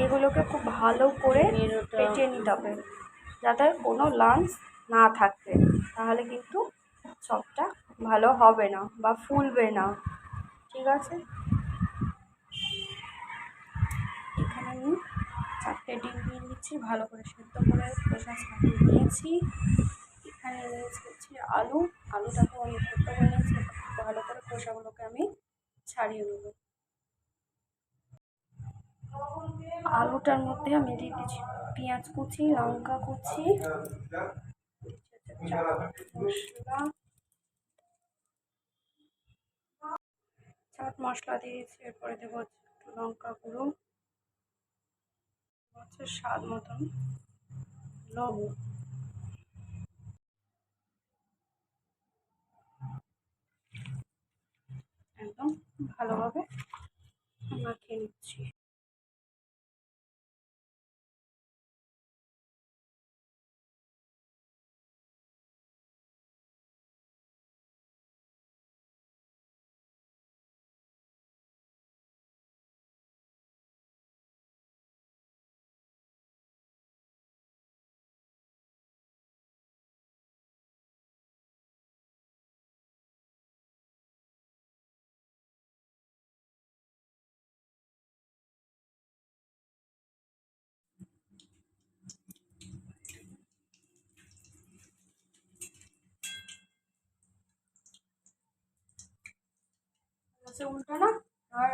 এগুলোকে খুব ভালো করে ফেটিয়ে নিতে হবে। যাতে কোনো লাম্পস না থাকে। তাহলে কিন্তু চপটা ভালো হবে না বা ফুলবে না। ঠিক আছে? এখানে আমি চারটে ডিম দিয়ে নিচ্ছি ভালো করে সেদ্ধ করে ছাড়িয়ে নিয়েছি এখানে নিয়েছি আলু। আলুটাকে আমি সেদ্ধ করে নিয়েছি ভালো করে খোসাগুলোকে আমি ছাড়িয়ে নেব আলুটার মধ্যে আমি দিয়ে দিচ্ছি। পেঁয়াজ কুচি, লঙ্কা কুচি, মশলা, চাট মশলা দিয়েছি এরপরে দেবো একটু লঙ্কা গুঁড়ো হচ্ছে স্বাদ মতন লবণ। একদম ভালোভাবে মাখিয়ে নিচ্ছি। হচ্ছে উল্টো না? আর